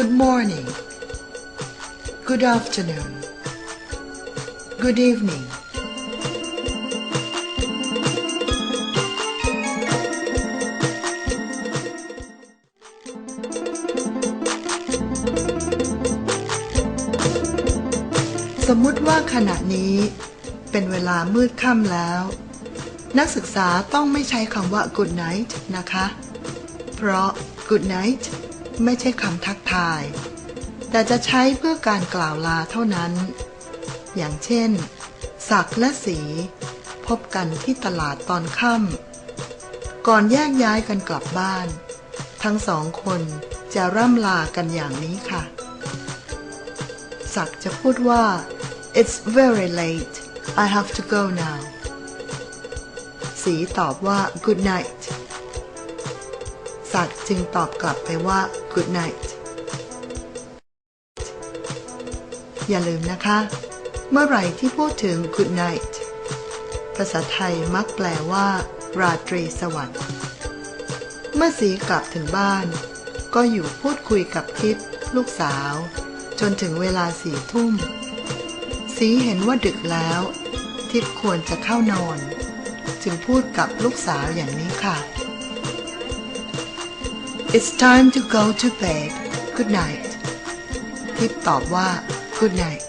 Good morning Good afternoon Good evening สมมุติว่าขณะนี้เป็นเวลามืดค่ำแล้ว นักศึกษาต้องไม่ใช้คำว่า good night นะคะ เพราะ good night ไม่ใช่คำทักทาย แต่จะใช้เพื่อการกล่าวลาเท่านั้น อย่างเช่น ศักและสี พบกันที่ตลาดตอนค่ำก่อนแยกย้ายกันกลับบ้าน ทั้งสองคนจะร่ำลากันอย่างนี้ค่ะ ศักจะพูดว่า it's very late I have to go now สีตอบว่า good night ศักดิ์จึงตอบกลับไปว่า good night อย่าลืมนะคะ เมื่อไหร่ที่พูดถึง good night ภาษาไทยมักแปลว่า ราตรีสวัสดิ์เมื่อสีกลับถึงบ้าน ก็อยู่พูดคุยกับทิพย์ลูกสาว จนถึงเวลาสี่ทุ่ม สีเห็นว่าดึกแล้ว ทิพย์ควรจะเข้านอน จึงพูดกับลูกสาวอย่างนี้ค่ะ It's time to go to bed Good night ทิพย์ตอบว่า Good night